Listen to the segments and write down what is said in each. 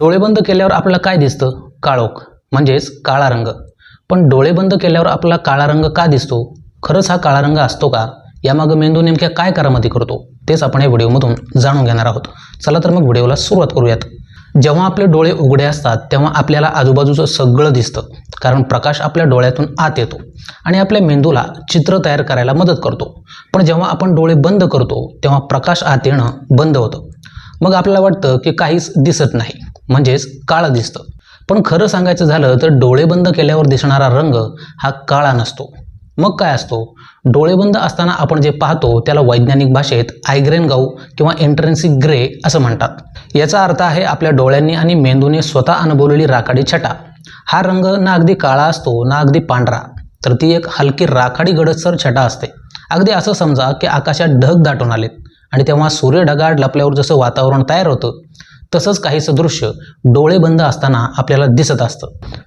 डोळे बंद केल्यावर आपल्याला काय दिसतं? काळोख म्हणजेच काळा रंग. पण डोळे बंद केल्यावर आपला काळा रंग का दिसतो? खरंच हा काळा रंग असतो का? यामागं मेंदू नेमक्या काय करामती करतो? तेच आपण या व्हिडिओमधून जाणून घेणार आहोत. चला तर मग व्हिडिओला सुरुवात करूयात. जेव्हा आपले डोळे उघडे असतात तेव्हा आपल्याला आजूबाजूचं सगळं दिसतं. कारण प्रकाश आपल्या डोळ्यातून आत येतो आणि आपल्या मेंदूला चित्र तयार करायला मदत करतो. पण जेव्हा आपण डोळे बंद करतो तेव्हा प्रकाश आत येणं बंद होतं. मग आपल्याला वाटतं की काहीच दिसत नाही. म्हणजेच काळं दिसतं. पण खरं सांगायचं झालं तर डोळे बंद केल्यावर दिसणारा रंग हा काळा नसतो. मग काय असतो? डोळे बंद असताना आपण जे पाहतो त्याला वैज्ञानिक भाषेत आयग्रेन गाऊ किंवा एंट्रेन्सिक ग्रे असं म्हणतात. याचा अर्थ आहे आपल्या डोळ्यांनी आणि मेंदूने स्वतः अनुभवलेली राखाडी छटा. हा रंग ना अगदी काळा असतो ना अगदी पांढरा. तर ती एक हलकी राखाडी गडदसर छटा असते. अगदी असं समजा की आकाशात ढग दाटून आलेत. आणि तेव्हा सूर्य ढगाळ लपल्यावर जसं वातावरण तयार होतं तसंच काही सदृश्य डोळे बंद असताना आपल्याला दिसत असतं.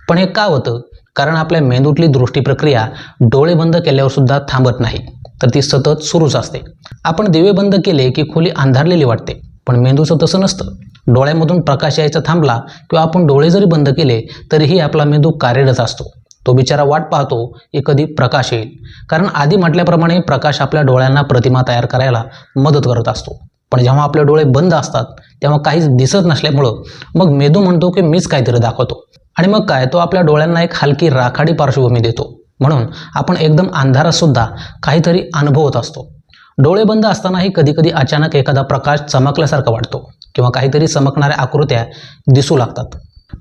पण हे का होतं? कारण आपल्या मेंदूतली दृष्टी प्रक्रिया डोळे बंद केल्यावर सुद्धा थांबत नाही. तर ती सतत सुरूच असते. आपण दिवे बंद केले की खोली अंधारलेली वाटते. पण मेंदूचं तसं नसतं. डोळ्यामधून प्रकाश यायचा थांबला किंवा आपण डोळे जरी बंद केले तरीही आपला मेंदू कार्यरत असतो. तो बिचारा वाट पाहतो की कधी प्रकाश येईल. कारण आधी म्हटल्याप्रमाणे प्रकाश आपल्या डोळ्यांना प्रतिमा तयार करायला मदत करत असतो. पण जेव्हा आपले डोळे बंद असतात तेव्हा काहीच दिसत नसल्यामुळं मग मेदू म्हणतो की मीच काहीतरी दाखवतो. आणि मग काय तो आपल्या डोळ्यांना एक हलकी राखाडी पार्श्वभूमी देतो. म्हणून आपण एकदम अंधारात सुद्धा काहीतरी अनुभवत असतो. डोळे बंद असतानाही कधीकधी अचानक एखादा प्रकाश चमकल्यासारखा वाटतो किंवा काहीतरी चमकणाऱ्या आकृत्या दिसू लागतात.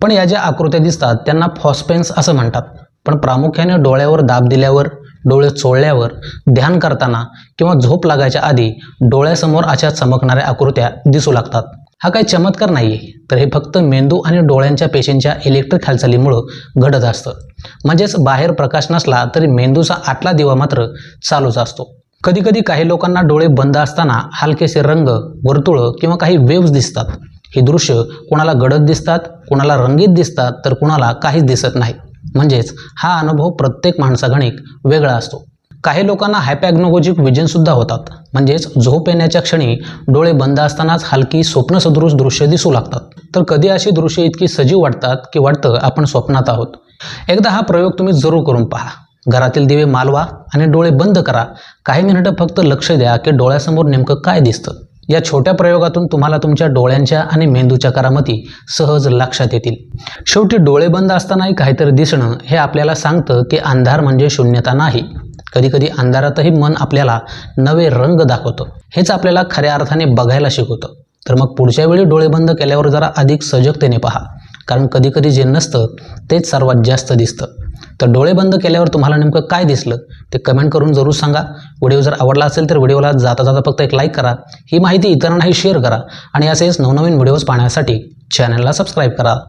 पण या ज्या आकृत्या दिसतात त्यांना फॉस्पेन्स असं म्हणतात. पण प्रामुख्याने डोळ्यावर दाब दिल्यावर डोळे चोळल्यावर ध्यान करताना किंवा झोप लागायच्या आधी डोळ्यासमोर अशा चमकणाऱ्या आकृत्या दिसू लागतात. हा काही चमत्कार नाही आहे तर हे फक्त मेंदू आणि डोळ्यांच्या पेशींच्या इलेक्ट्रिक हालचालीमुळं घडत असतं. म्हणजेच बाहेर प्रकाश नसला तरी मेंदूचा आतला दिवा मात्र चालूच असतो. कधीकधी काही लोकांना डोळे बंद असताना हलकेसे रंग वर्तुळं किंवा काही वेव्ज दिसतात. ही दृश्य कोणाला गडद दिसतात कोणाला रंगीत दिसतात तर कुणाला काहीच दिसत नाही. म्हणजेच हा अनुभव प्रत्येक माणसागणिक वेगळा असतो. काही लोकांना हायपॅग्नोगोजिक विजनसुद्धा होतात. म्हणजेच झोप येण्याच्या क्षणी डोळे बंद असतानाच हलकी स्वप्नसदृश दृश्य दिसू लागतात. तर कधी अशी दृश्य इतकी सजीव वाटतात की वाटतं आपण स्वप्नात आहोत? एकदा हा प्रयोग तुम्ही जरूर करून पहा. घरातील दिवे मालवा आणि डोळे बंद करा. काही मिनिटं फक्त लक्ष द्या की डोळ्यासमोर नेमकं काय दिसतं? या छोट्या प्रयोगातून तुम्हाला तुमच्या डोळ्यांच्या आणि मेंदूच्या करामती सहज लक्षात येतील. शेवटी डोळे बंद असतानाही काहीतरी दिसणं हे आपल्याला सांगतं की अंधार म्हणजे शून्यता नाही. कधीकधी अंधारातही मन आपल्याला नवे रंग दाखवतं. हेच आपल्याला खऱ्या अर्थाने बघायला शिकवतं. तर मग पुढच्या वेळी डोळे बंद केल्यावर जरा अधिक सजगतेने पहा. कारण कधीकधी जे नसतं तेच सर्वात जास्त दिसतं. तर डोळे बंद केल्यावर तुम्हाला नेमकं काय दिसलं ते कमेंट करून जरूर सांगा. व्हिडिओ जर आवडला असेल तर व्हिडिओला जाता जाता फक्त एक लाईक करा. ही माहिती इतरांनाही शेअर करा. आणि असेच नवनवीन व्हिडिओज पाहण्यासाठी चॅनलला सबस्क्राईब करा.